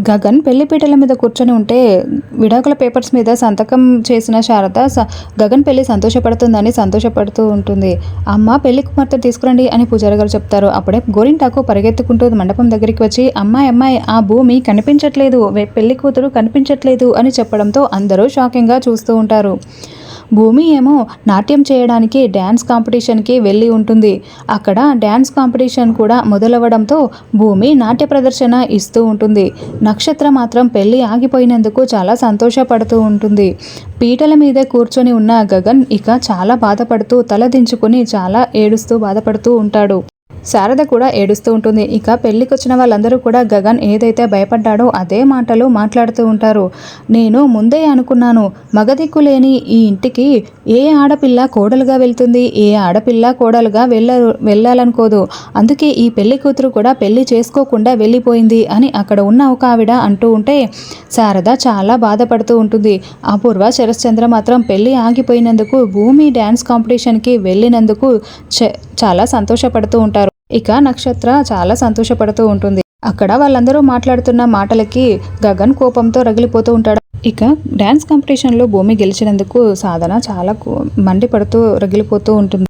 గగన్ పెళ్ళిపీటల మీద కూర్చొని ఉంటే విడాకుల పేపర్స్ మీద సంతకం చేసిన శారద స- గగన్ పెళ్ళి సంతోషపడుతుందని సంతోషపడుతూ ఉంటుంది. అమ్మ పెళ్ళి కుమార్తె తీసుకురండి అని పూజారి గారు చెప్తారు. అప్పుడే గోరింటాకు పరిగెత్తుకుంటూ మండపం దగ్గరికి వచ్చి అమ్మాయి అమ్మాయి ఆ భూమి కనిపించట్లేదు. పెళ్ళి కూతురు కనిపించట్లేదు అని చెప్పడంతో అందరూ షాకింగ్గా చూస్తూ ఉంటారు. భూమి ఏమో నాట్యం చేయడానికి డ్యాన్స్ కాంపిటీషన్కి వెళ్ళి ఉంటుంది. అక్కడ డ్యాన్స్ కాంపిటీషన్ కూడా మొదలవ్వడంతో భూమి నాట్య ప్రదర్శన ఇస్తూ ఉంటుంది. నక్షత్ర మాత్రం పెళ్ళి ఆగిపోయినందుకు చాలా సంతోషపడుతూ ఉంటుంది. పీటల మీదే కూర్చొని ఉన్న గగన్ ఇక చాలా బాధపడుతూ తలదించుకుని చాలా ఏడుస్తూ బాధపడుతూ ఉంటాడు. శారద కూడా ఏడుస్తూ ఉంటుంది. ఇక పెళ్ళికొచ్చిన వాళ్ళందరూ కూడా గగన్ ఏదైతే భయపడ్డాడో అదే మాటలు మాట్లాడుతూ ఉంటారు. నేను ముందే అనుకున్నాను మగదిక్కు లేని ఈ ఇంటికి ఏ ఆడపిల్ల కోడలుగా వెళ్తుంది? ఏ ఆడపిల్ల కోడలుగా వెళ్ళ వెళ్ళాలనుకోదు. అందుకే ఈ పెళ్ళి కూతురు కూడా పెళ్ళి చేసుకోకుండా వెళ్ళిపోయింది అని అక్కడ ఉన్న ఒక ఆవిడ అంటూ ఉంటే శారద చాలా బాధపడుతూ ఉంటుంది. అపూర్వ శరశ్చంద్ర మాత్రం పెళ్ళి ఆగిపోయినందుకు భూమి డ్యాన్స్ కాంపిటీషన్కి వెళ్ళినందుకు చ- చాలా సంతోషపడుతూ ఉంటారు. ఇక నక్షత్ర చాలా సంతోషపడుతూ ఉంటుంది. అక్కడ వాళ్ళందరూ మాట్లాడుతున్న మాటలకి గగన్ కోపంతో రగిలిపోతూ ఉంటాడు. ఇక డ్యాన్స్ కాంపిటీషన్లో భూమి గెలిచినందుకు సాధన చాలా మండిపడుతూ రగిలిపోతూ ఉంటుంది.